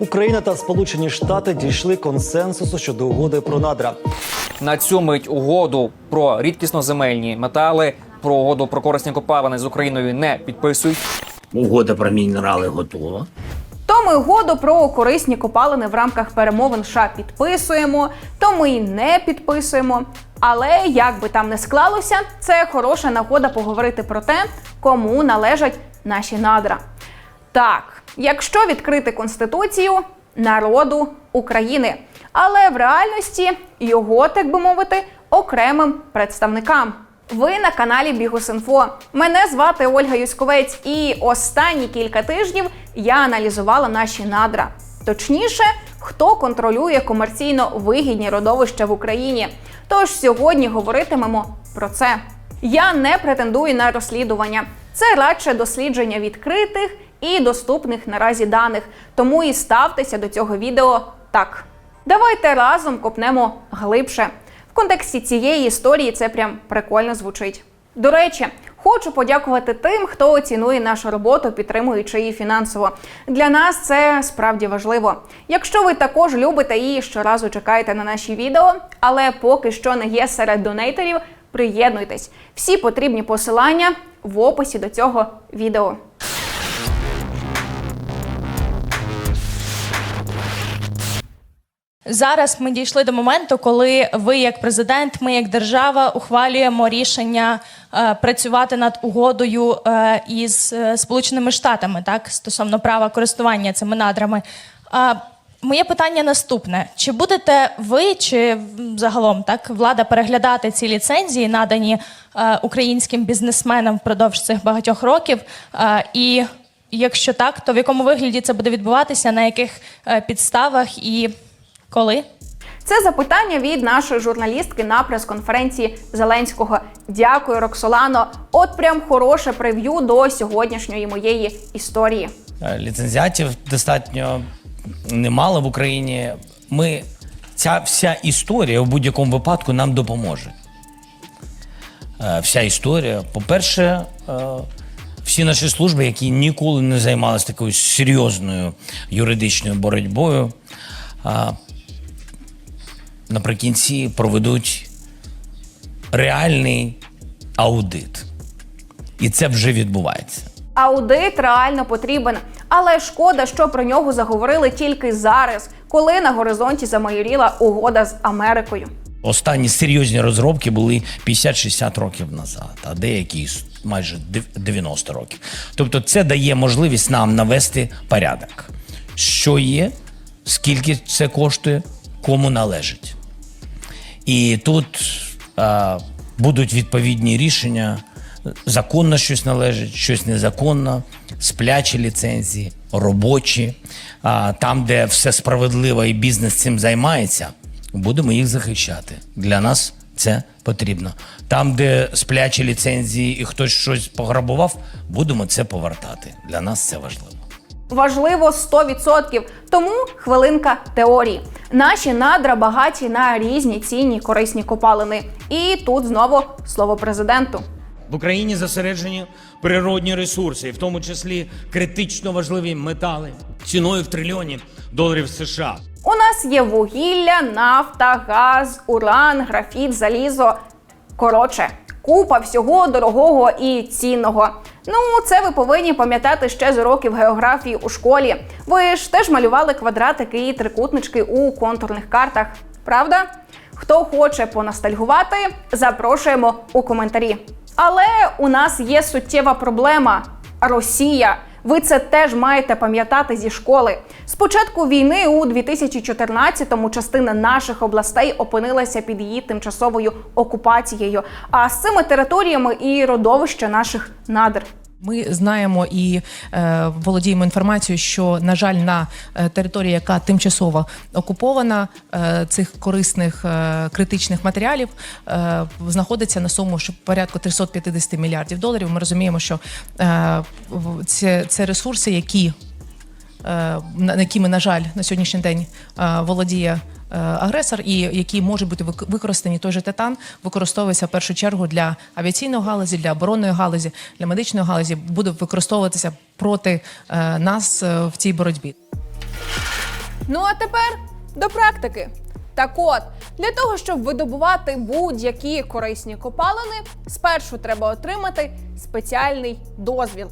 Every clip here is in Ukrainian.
Україна та Сполучені Штати дійшли консенсусу щодо угоди про надра. На цю мить угоду про рідкісноземельні метали, про угоду про корисні копалини з Україною не підписують. Угода про мінерали готова. То ми угоду про корисні копалини в рамках перемовин США підписуємо, то ми й не підписуємо. Але як би там не склалося, це хороша нагода поговорити про те, кому належать наші надра. Так, якщо відкрити конституцію народу України, але в реальності його, так би мовити, окремим представникам. Ви на каналі Бігус.Інфо. Мене звати Ольга Юськовець, і останні кілька тижнів я аналізувала наші надра. Точніше, хто контролює комерційно вигідні родовища в Україні. Тож сьогодні говоритимемо про це. Я не претендую на розслідування. Це радше дослідження відкритих і доступних наразі даних. Тому і ставтеся до цього відео так. Давайте разом копнемо глибше. В контексті цієї історії це прям прикольно звучить. До речі, хочу подякувати тим, хто цінує нашу роботу, підтримуючи її фінансово. Для нас це справді важливо. Якщо ви також любите і щоразу чекаєте на наші відео, але поки що не є серед донейтерів, приєднуйтесь. Всі потрібні посилання в описі до цього відео. Зараз ми дійшли до моменту, коли ви, як президент, ми як держава, ухвалюємо рішення е, працювати над угодою е, із е, Сполученими Штатами, так стосовно права користування цими надрами. А моє питання наступне: чи будете ви чи загалом так влада переглядати ці ліцензії, надані е, українським бізнесменам впродовж цих багатьох років? Е, і якщо так, то в якому вигляді це буде відбуватися, на яких е, підставах і коли? Це запитання від нашої журналістки на прес-конференції Зеленського. Дякую, Роксолано. От прям хороше прев'ю до сьогоднішньої моєї історії. Е, Ліцензіатів достатньо немало в Україні. Ми ця вся історія в будь-якому випадку нам допоможе. Е, Вся історія. По-перше, е, всі наші служби, які ніколи не займалися такою серйозною юридичною боротьбою, наприкінці проведуть реальний аудит. І це вже відбувається. Аудит реально потрібен, але шкода, що про нього заговорили тільки зараз, коли на горизонті замайоріла угода з Америкою. Останні серйозні розробки були 50-60 років назад, а деякі майже дев- 90 років. Тобто, це дає можливість нам навести порядок, що є, скільки це коштує, кому належить. І тут а, будуть відповідні рішення. Законно щось належить, щось незаконно, сплячі ліцензії, робочі. А, там, де все справедливо і бізнес цим займається, будемо їх захищати. Для нас це потрібно. Там, де сплячі ліцензії і хтось щось пограбував, будемо це повертати. Для нас це важливо. Важливо 100%. Тому хвилинка теорії. Наші надра багаті на різні цінні корисні копалини. І тут знову слово президенту. В Україні зосереджені природні ресурси, в тому числі критично важливі метали ціною в трильйоні доларів США. У нас є вугілля, нафта, газ, уран, графіт, залізо. Коротше, купа всього дорогого і цінного. Ну, це ви повинні пам'ятати ще з уроків географії у школі. Ви ж теж малювали квадратики і трикутнички у контурних картах, правда? Хто хоче понастальгувати, запрошуємо у коментарі. Але у нас є суттєва проблема Росія. Ви це теж маєте пам'ятати зі школи. З початку війни у 2014-му частина наших областей опинилася під її тимчасовою окупацією. А з цими територіями і родовище наших надр. Ми знаємо і е, володіємо інформацією, що на жаль, на е, території, яка тимчасово окупована, е, цих корисних е, критичних матеріалів е, знаходиться на суму що порядку 350 мільярдів доларів. Ми розуміємо, що е, це, це ресурси, які е, на якими, на жаль, на сьогоднішній день е, володіє агресор, і які можуть бути використані той же титан, використовується в першу чергу для авіаційної галузі, для оборонної галузі, для медичної галузі, буде використовуватися проти е, нас е, в цій боротьбі. Ну а тепер до практики. Так от, для того, щоб видобувати будь-які корисні копалини, спершу треба отримати спеціальний дозвіл.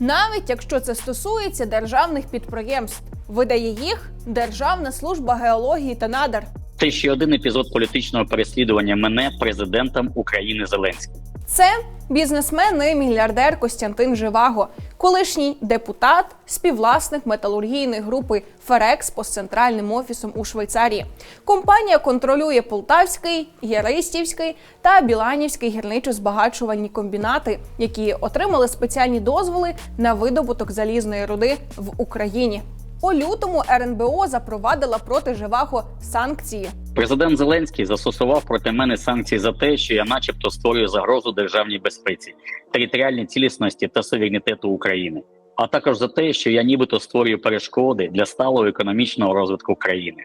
Навіть якщо це стосується державних підприємств, видає їх Державна служба геології та надр. Це ще один епізод політичного переслідування мене президентом України Зеленським. Це бізнесмен і мільярдер Костянтин Живаго, колишній депутат, співвласник металургійної групи Ферекспо з центральним офісом у Швейцарії. Компанія контролює Полтавський, Яристівський та Біланівський гірничо-збагачувальні комбінати, які отримали спеціальні дозволи на видобуток залізної руди в Україні. У лютому РНБО запровадила проти Живаго санкції. Президент Зеленський застосував проти мене санкції за те, що я, начебто, створюю загрозу державній безпеці, територіальній цілісності та суверенітету України, а також за те, що я нібито створюю перешкоди для сталого економічного розвитку країни.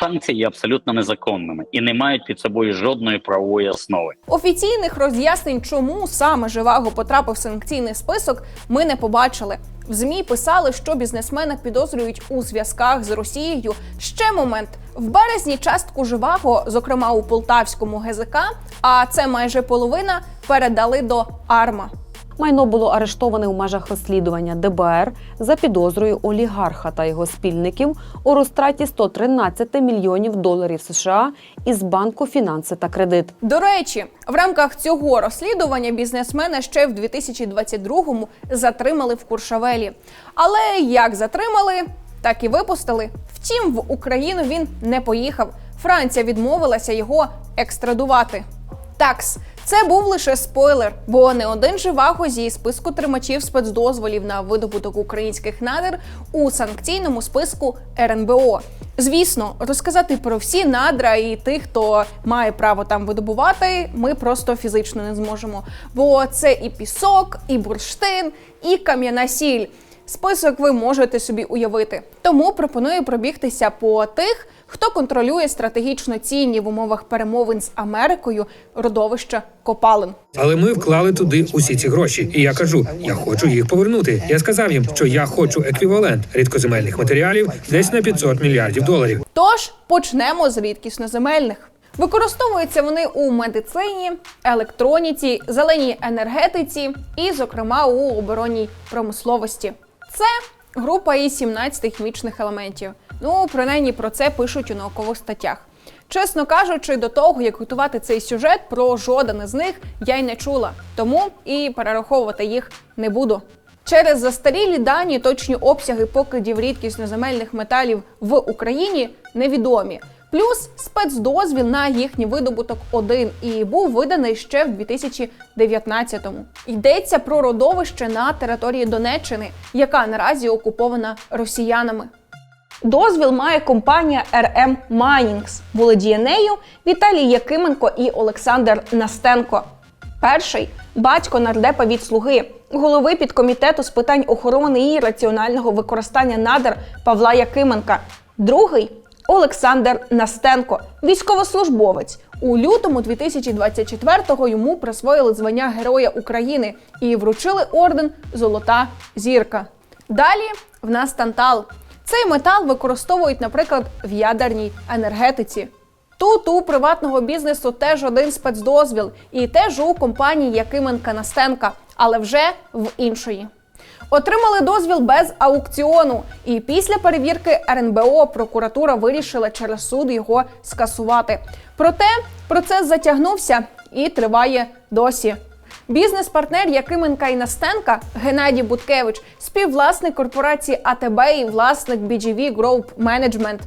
Санкції є абсолютно незаконними і не мають під собою жодної правової основи. Офіційних роз'яснень, чому саме Живаго потрапив в санкційний список, ми не побачили. В змі писали, що бізнесмена підозрюють у зв'язках з Росією. Ще момент в березні частку Живаго, зокрема у полтавському ГЗК, а це майже половина, передали до Арма. Майно було арештоване у межах розслідування ДБР за підозрою олігарха та його спільників у розтраті 113 мільйонів доларів США із банку фінанси та кредит. До речі, в рамках цього розслідування бізнесмена ще в 2022-му затримали в Куршавелі. Але як затримали, так і випустили. Втім, в Україну він не поїхав. Франція відмовилася його екстрадувати. Такс, це був лише спойлер, бо не один живаго зі списку тримачів спецдозволів на видобуток українських надр у санкційному списку РНБО. Звісно, розказати про всі надра і тих, хто має право там видобувати, ми просто фізично не зможемо. Бо це і пісок, і бурштин, і кам'яна сіль. Список ви можете собі уявити. Тому пропоную пробігтися по тих, хто контролює стратегічно цінні в умовах перемовин з Америкою родовища копалин. Але ми вклали туди усі ці гроші, і я кажу, я хочу їх повернути. Я сказав їм, що я хочу еквівалент рідкоземельних матеріалів десь на 500 мільярдів доларів. Тож почнемо з рідкісноземельних. Використовуються вони у медицині, електроніці, зеленій енергетиці і, зокрема, у оборонній промисловості. Це група із 17 хімічних елементів. Ну, принаймні про це пишуть у наукових статтях. Чесно кажучи, до того як готувати цей сюжет, про жоден із них я й не чула, тому і перераховувати їх не буду. Через застарілі дані точні обсяги покидів рідкісноземельних металів в Україні невідомі. Плюс спецдозвіл на їхній видобуток один і був виданий ще в 2019-му. Йдеться про родовище на території Донеччини, яка наразі окупована росіянами. Дозвіл має компанія RM Minings. Володіє нею Віталій Якименко і Олександр Настенко. Перший батько нардепа від слуги, голови підкомітету з питань охорони і раціонального використання надр Павла Якименка. Другий Олександр Настенко, військовослужбовець. У лютому 2024-го йому присвоїли звання Героя України і вручили орден Золота зірка. Далі в нас тантал. Цей метал використовують, наприклад, в ядерній енергетиці. Тут у приватного бізнесу теж один спецдозвіл, і теж у компанії Якименка Настенка, але вже в іншої. Отримали дозвіл без аукціону, і після перевірки РНБО прокуратура вирішила через суд його скасувати. Проте процес затягнувся і триває досі. Бізнес-партнер Якименка і Настенка Геннадій Буткевич, співвласник корпорації АТБ і власник BGV Group Management.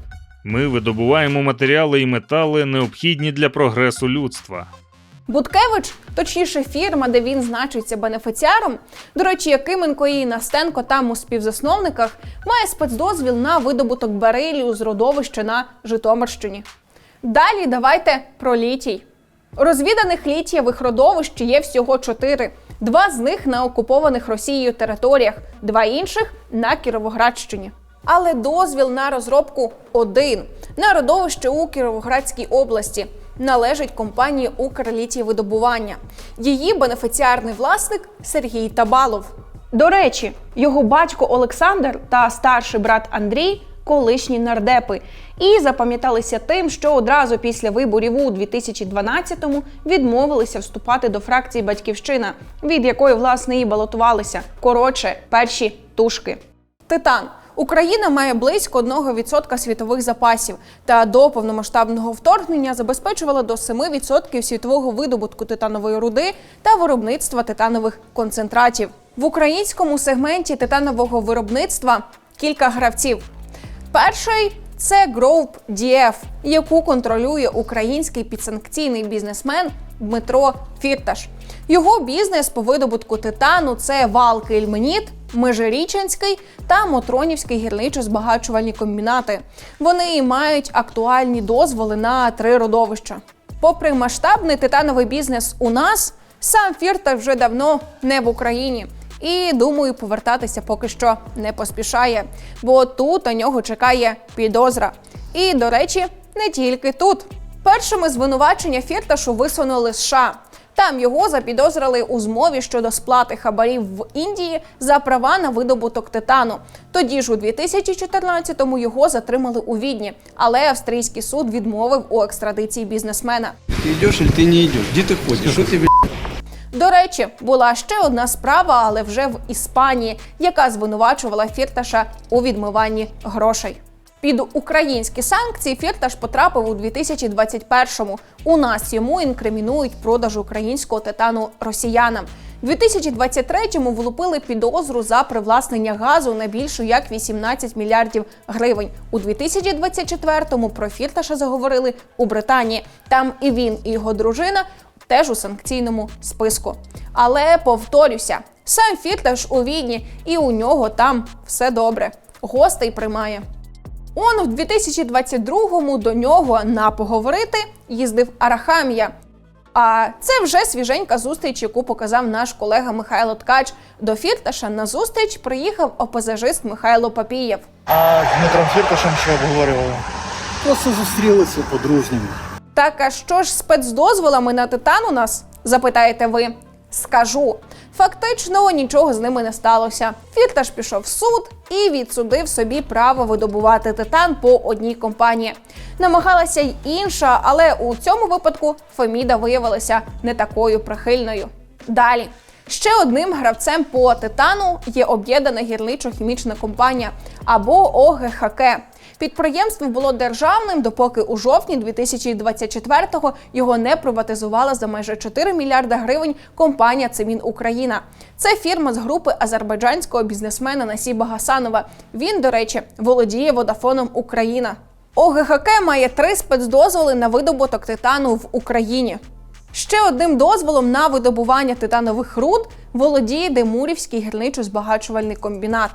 Ми видобуваємо матеріали і метали, необхідні для прогресу людства. Буткевич, точніше, фірма, де він значиться бенефіціаром. До речі, Якименко і Настенко там у співзасновниках має спецдозвіл на видобуток берилію з родовища на Житомирщині. Далі давайте про літій. Розвіданих літієвих родовищ є всього чотири. Два з них на окупованих Росією територіях, два інших на Кіровоградщині. Але дозвіл на розробку один на родовище у Кіровоградській області належить компанії «Укрлітієвидобування». Її бенефіціарний власник Сергій Табалов. До речі, його батько Олександр та старший брат Андрій колишні нардепи. І запам'яталися тим, що одразу після виборів у 2012-му відмовилися вступати до фракції Батьківщина, від якої власне і балотувалися. Коротше, перші тушки. Титан. Україна має близько 1% світових запасів та до повномасштабного вторгнення забезпечувала до 7% світового видобутку титанової руди та виробництва титанових концентратів. В українському сегменті титанового виробництва кілька гравців. Перший це Group DF, яку контролює український підсанкційний бізнесмен Дмитро Фірташ. Його бізнес по видобутку титану це Валки Ільменіт, Межиріченський та Мотронівський гірничо-збагачувальні комбінати. Вони мають актуальні дозволи на три родовища. Попри масштабний титановий бізнес у нас, сам Фірташ вже давно не в Україні. І думаю, повертатися поки що не поспішає, бо тут у нього чекає підозра. І, до речі, не тільки тут. Першими звинувачення Фірташу висунули США. Там його запідозрили у змові щодо сплати хабарів в Індії за права на видобуток титану. Тоді ж у 2014-му його затримали у Відні, але австрійський суд відмовив у екстрадиції бізнесмена. Ты идешь или ты не идешь? Где ты ходишь? Что тебе До речі, була ще одна справа, але вже в Іспанії, яка звинувачувала Фірташа у відмиванні грошей. Під українські санкції Фірташ потрапив у 2021-му. У нас йому інкримінують продаж українського титану росіянам. У 2023-му влупили підозру за привласнення газу на більшу як 18 мільярдів гривень. У 2024-му про Фірташа заговорили у Британії. Там і він, і його дружина теж у санкційному списку. Але повторюся, сам Фірташ у Відні, і у нього там все добре. Гостей приймає. Он в 2022-му до нього на поговорити їздив Арахамія. А це вже свіженька зустріч, яку показав наш колега Михайло Ткач. До Фірташа на зустріч приїхав опозажист Михайло Папієв. А з Дмитром Фірташем що обговорювали? Просто зустрілися по-дружньому. Так а що ж спецдозволами на титан у нас? запитаєте ви. Скажу. Фактично нічого з ними не сталося. Фірташ пішов в суд і відсудив собі право видобувати титан по одній компанії. Намагалася й інша, але у цьому випадку Феміда виявилася не такою прихильною. Далі. Ще одним гравцем по титану є об'єднана гірничо-хімічна компанія або ОГХК. Підприємство було державним, допоки у жовтні 2024-го його не приватизувала за майже 4 мільярда гривень компанія Цемін Україна. Це фірма з групи азербайджанського бізнесмена Насіба Гасанова. Він, до речі, володіє Водафоном Україна. ОГХК має три спецдозволи на видобуток титану в Україні. Ще одним дозволом на видобування титанових руд володіє Демурівський гірничо-збагачувальний комбінат.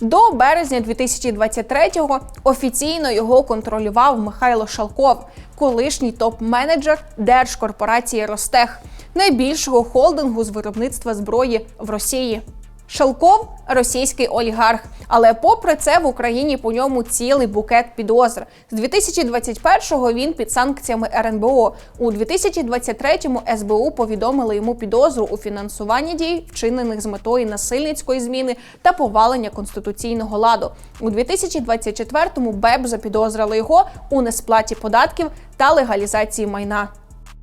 До березня 2023-го офіційно його контролював Михайло Шалков, колишній топ-менеджер держкорпорації Ростех, найбільшого холдингу з виробництва зброї в Росії. Шалков російський олігарх, але попри це в Україні по ньому цілий букет підозр. З 2021-го він під санкціями РНБО. У 2023-му СБУ повідомили йому підозру у фінансуванні дій, вчинених з метою насильницької зміни та повалення конституційного ладу. У 2024-му БЕБ запідозрили його у несплаті податків та легалізації майна.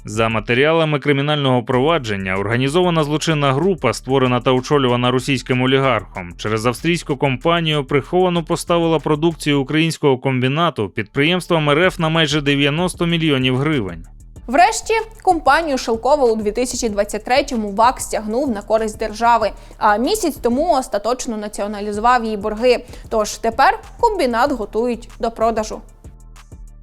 За матеріалами кримінального провадження, організована злочинна група, створена та очолювана російським олігархом, через австрійську компанію приховано поставила продукцію українського комбінату підприємствам РФ на майже 90 мільйонів гривень. Врешті компанію Шелкова у 2023-му ВАК стягнув на користь держави, а місяць тому остаточно націоналізував її борги. Тож тепер комбінат готують до продажу.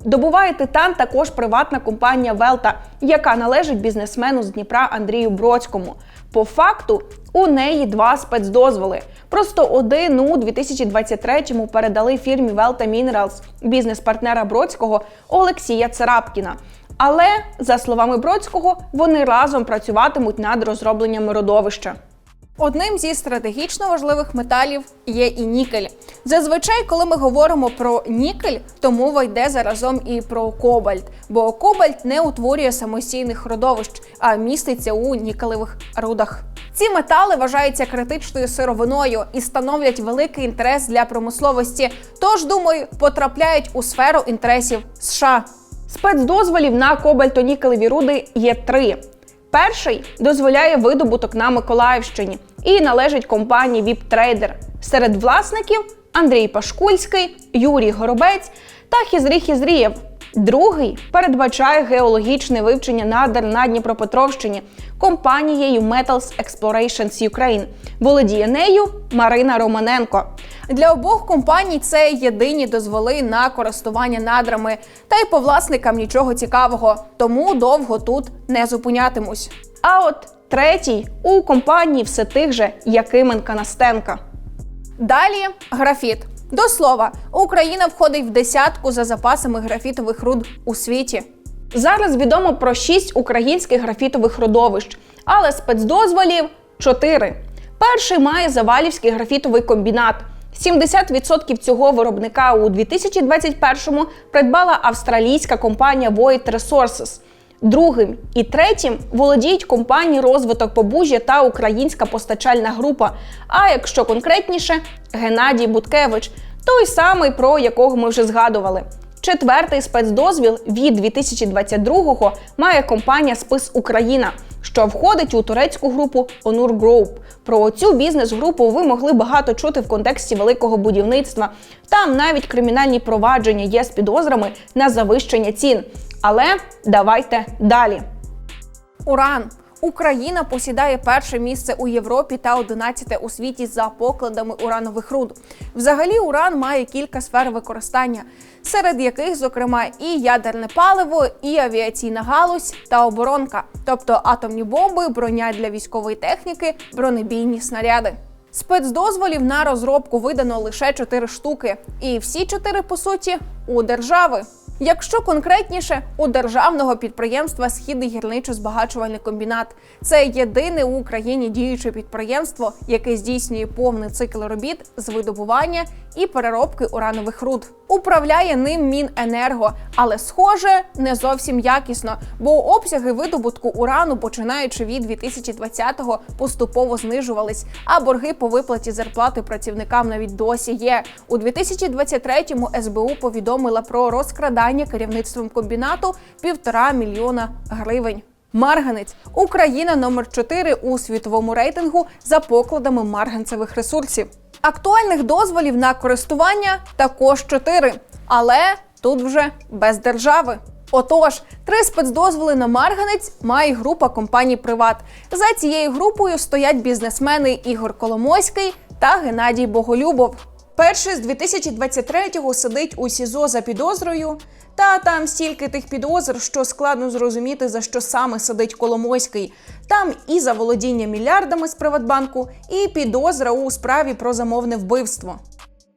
Добуває титан також приватна компанія Велта, яка належить бізнесмену з Дніпра Андрію Бродському. По факту у неї два спецдозволи. Просто один у 2023-му передали фірмі Велта Minerals бізнес-партнера Бродського Олексія Царапкіна. Але, за словами Бродського, вони разом працюватимуть над розробленням родовища. Одним зі стратегічно важливих металів є і нікель. Зазвичай, коли ми говоримо про нікель, то мова йде заразом і про кобальт, бо кобальт не утворює самостійних родовищ, а міститься у нікелевих рудах. Ці метали вважаються критичною сировиною і становлять великий інтерес для промисловості. Тож, думаю, потрапляють у сферу інтересів США. Спецдозволів на кобальто-нікелеві руди є три. Перший дозволяє видобуток на Миколаївщині і належить компанії VIPTrader. Серед власників Андрій Пашкульський, Юрій Горобець та Хізрі Хізрієв. Другий передбачає геологічне вивчення надр на Дніпропетровщині компанією Metals Explorations Ukraine. Володіє нею Марина Романенко. Для обох компаній це єдині дозволи на користування надрами, та й по власникам нічого цікавого, тому довго тут не зупинятимусь. А от третій у компанії все тих же Якименка Настенка. Далі графіт. До слова, Україна входить в десятку за запасами графітових руд у світі. Зараз відомо про шість українських графітових родовищ, але спецдозволів чотири. Перший має Завалівський графітовий комбінат. 70% цього виробника у 2021-му придбала австралійська компанія Void Resources. Другим і третім володіють компанії розвиток Побужжя та українська постачальна група. А якщо конкретніше, Геннадій Буткевич, той самий, про якого ми вже згадували. Четвертий спецдозвіл від 2022-го має компанія Спис Україна, що входить у турецьку групу Onur Group. Про цю бізнес-групу ви могли багато чути в контексті великого будівництва. Там навіть кримінальні провадження є з підозрами на завищення цін. Але давайте далі. Уран. Україна посідає перше місце у Європі та 11 у світі за покладами уранових руд. Взагалі, уран має кілька сфер використання, серед яких, зокрема, і ядерне паливо, і авіаційна галузь та оборонка, тобто атомні бомби, броня для військової техніки, бронебійні снаряди. Спецдозволів на розробку видано лише 4 штуки, і всі чотири по суті у держави. Якщо конкретніше, у державного підприємства Східний гірничо-збагачувальний комбінат це єдине у Україні діюче підприємство, яке здійснює повний цикл робіт з видобування і переробки уранових руд. Управляє ним Міненерго, але схоже не зовсім якісно, бо обсяги видобутку урану, починаючи від 2020-го, поступово знижувались, а борги по виплаті зарплати працівникам навіть досі є. У 2023-му СБУ повідомила про розкрадання керівництвом комбінату півтора мільйона гривень. Марганець Україна номер 4 у світовому рейтингу за покладами марганцевих ресурсів. Актуальних дозволів на користування також 4, але тут вже без держави. Отож, три спецдозволи на марганець має група компаній Приват. За цією групою стоять бізнесмени Ігор Коломойський та Геннадій Боголюбов. Перший з 2023-го сидить у СІЗО за підозрою. Та там стільки тих підозр, що складно зрозуміти, за що саме сидить Коломойський. Там і за володіння мільярдами з Приватбанку, і підозра у справі про замовне вбивство.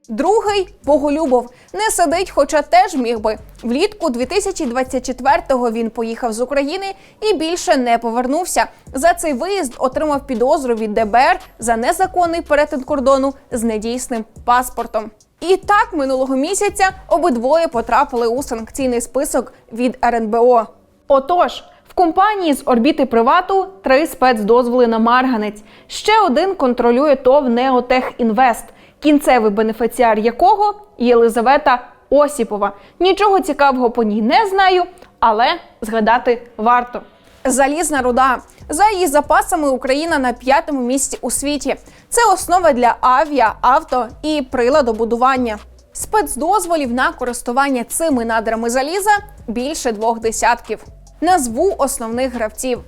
Другий Боголюбов не сидить, хоча теж міг би. Влітку 2024-го він поїхав з України і більше не повернувся. За цей виїзд отримав підозру від ДБР за незаконний перетин кордону з недійсним паспортом. І так минулого місяця обидвоє потрапили у санкційний список від РНБО. Отож, компанії з орбіти привату три спецдозволи на марганець. Ще один контролює ТОВ Неотех Інвест, кінцевий бенефіціар якого Єлизавета Осіпова. Нічого цікавого по ній не знаю, але згадати варто. Залізна руда. За її запасами Україна на п'ятому місці у світі. Це основа для авіа, авто і приладобудування. Спецдозволів на користування цими надрами заліза більше двох десятків. Назву основних гравців: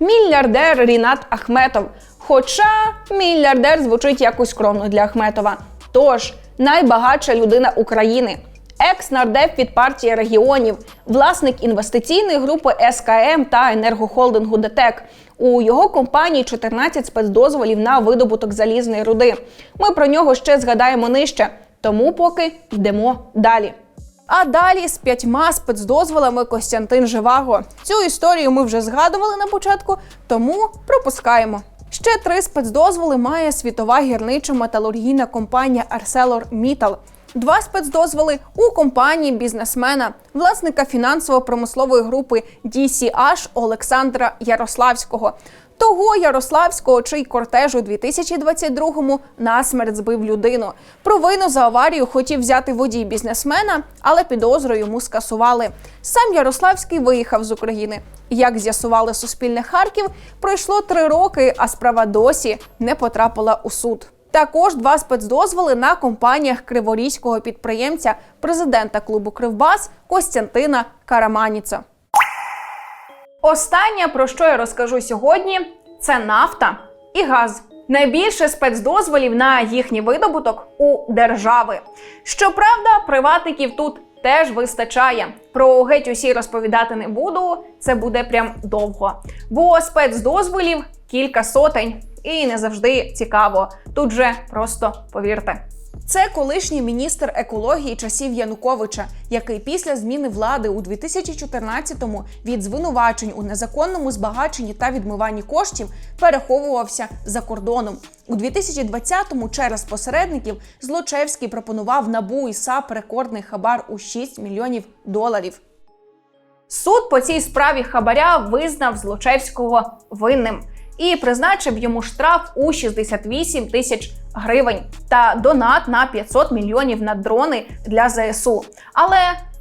мільярдер Рінат Ахметов. Хоча мільярдер звучить якось скромно для Ахметова. Тож найбагатша людина України. Екс-нардеп від партії регіонів, власник інвестиційної групи СКМ та енергохолдингу ДТЕК. У його компанії 14 спецдозволів на видобуток залізної руди. Ми про нього ще згадаємо нижче, тому поки йдемо далі. А далі з п'ятьма спецдозволами Костянтин Живаго. Цю історію ми вже згадували на початку, тому пропускаємо. Ще три спецдозволи має світова гірничо-металургійна компанія ArcelorMittal. Два спецдозволи у компанії бізнесмена, власника фінансово-промислової групи DCH Олександра Ярославського. Того Ярославського, чий кортеж у 2022-му насмерть збив людину. Провину за аварію хотів взяти водій бізнесмена, але підозру йому скасували. Сам Ярославський виїхав з України. Як з'ясували Суспільне Харків, пройшло три роки, а справа досі не потрапила у суд. Також два спецдозволи на компаніях криворізького підприємця, президента клубу Кривбас Костянтина Караманіца. Останнє, про що я розкажу сьогодні, це нафта і газ. Найбільше спецдозволів на їхній видобуток у держави. Щоправда, приватників тут теж вистачає. Про геть усі розповідати не буду. Це буде прям довго. Бо спецдозволів кілька сотень, і не завжди цікаво. Тут же просто повірте. Це колишній міністр екології часів Януковича, який після зміни влади у 2014-му від звинувачень у незаконному збагаченні та відмиванні коштів переховувався за кордоном. У 2020-му через посередників Злочевський пропонував набу і САП рекордний хабар у 6 мільйонів доларів. Суд по цій справі хабаря визнав Злочевського винним і призначив йому штраф у 68 тисяч гривень та донат на 500 мільйонів на дрони для ЗСУ. Але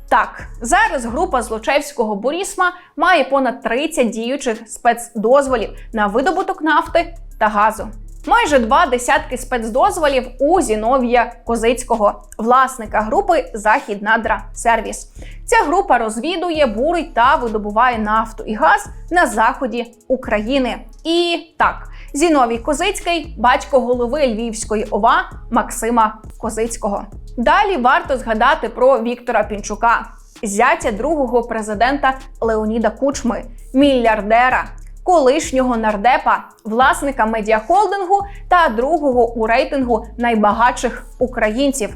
так, зараз група Злочевського Борісма має понад 30 діючих спецдозволів на видобуток нафти та газу. Майже два десятки спецдозволів у Зіновія Козицького, власника групи Західнадра Сервіс. Ця група розвідує, бурить та видобуває нафту і газ на заході України. І так, Зіновій Козицький, батько голови Львівської ОВА Максима Козицького. Далі варто згадати про Віктора Пінчука, зятя другого президента Леоніда Кучми, мільярдера, колишнього нардепа, власника медіахолдингу та другого у рейтингу найбагатших українців.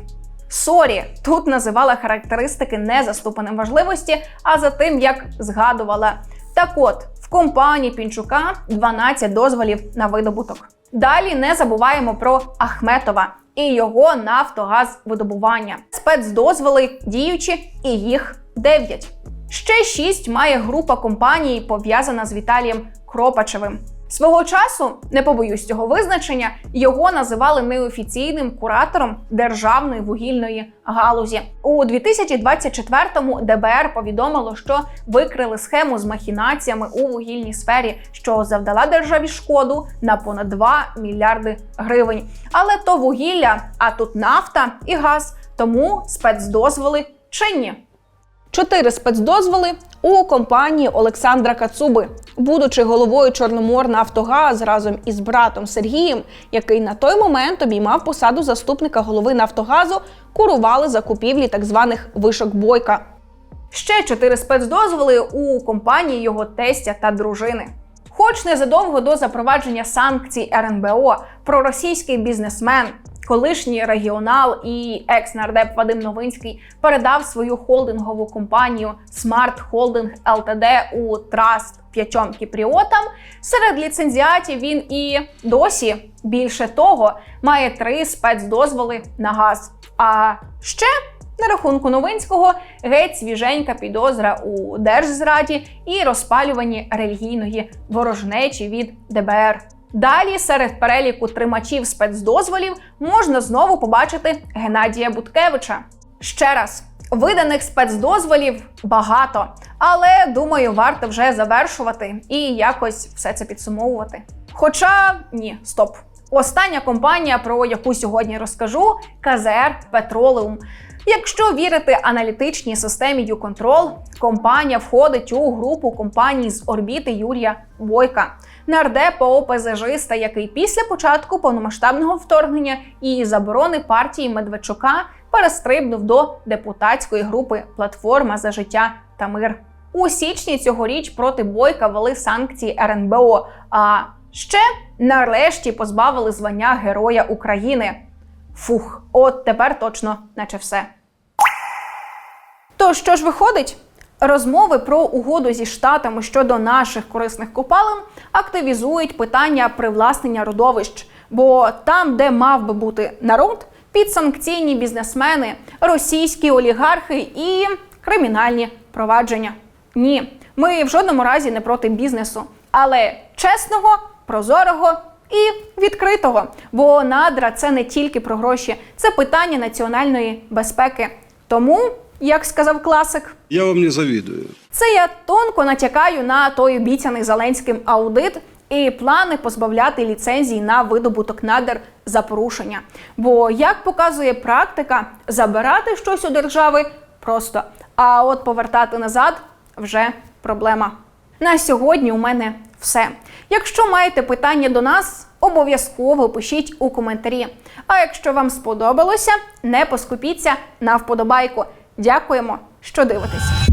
Сорі, тут називала характеристики не за ступенем важливості, а за тим, як згадувала. Так от, в компанії Пінчука 12 дозволів на видобуток. Далі не забуваємо про Ахметова і його нафтогаз-видобування. Спецдозволи діючі, і їх 9. Ще 6 має група компаній, пов'язана з Віталієм Кропачевим. Свого часу, не побоюсь цього визначення, його називали неофіційним куратором державної вугільної галузі. У 2024-му ДБР повідомило, що викрили схему з махінаціями у вугільній сфері, що завдала державі шкоду на понад 2 мільярди гривень. Але то вугілля, а тут нафта і газ, тому спецдозволи чинні. Чотири спецдозволи у компанії Олександра Кацуби, будучи головою Чорноморнафтогаз разом із братом Сергієм, який на той момент обіймав посаду заступника голови Нафтогазу, курували закупівлі так званих вишок бойка. Ще чотири спецдозволи у компанії його тестя та дружини. Хоч незадовго до запровадження санкцій РНБО проросійський бізнесмен, колишній регіонал і екс-нардеп Вадим Новинський передав свою холдингову компанію Smart Holding Ltd у траст п'ятьом кіпріотам. Серед ліцензіатів він і досі більше того має три спецдозволи на газ. А ще на рахунку Новинського геть свіженька підозра у держзраді і розпалюванні релігійної ворожнечі від ДБР. Далі серед переліку тримачів спецдозволів можна знову побачити Геннадія Буткевича. Ще раз, виданих спецдозволів багато, але думаю, варто вже завершувати і якось все це підсумовувати. Хоча ні, стоп. Остання компанія, про яку сьогодні розкажу, КЗР Петролеум. Якщо вірити аналітичній системі YouControl, компанія входить у групу компаній з орбіти Юрія Бойка, нардепа ОПЗЖиста, який після початку повномасштабного вторгнення і заборони партії Медведчука перестрибнув до депутатської групи Платформа за життя та мир. У січні цьогоріч проти Бойка вели санкції РНБО. А ще нарешті позбавили звання Героя України. Фух, от тепер точно, наче все. То що ж виходить? Розмови про угоду зі штатами щодо наших корисних копалин активізують питання привласнення родовищ, бо там, де мав би бути народ, підсанкційні бізнесмени, російські олігархи і кримінальні провадження. Ні, ми в жодному разі не проти бізнесу, але чесного, прозорого і відкритого. Бо надра це не тільки про гроші, це питання національної безпеки. Тому, як сказав класик, Я вам не завидую. це я тонко натякаю на той обіцяний Зеленським аудит і плани позбавляти ліцензій на видобуток надр за порушення. Бо, як показує практика, забирати щось у держави просто, а от повертати назад вже проблема. На сьогодні у мене все. Якщо маєте питання до нас, обов'язково пишіть у коментарі. А якщо вам сподобалося, не поскупіться на вподобайку. Дякуємо, що дивитесь.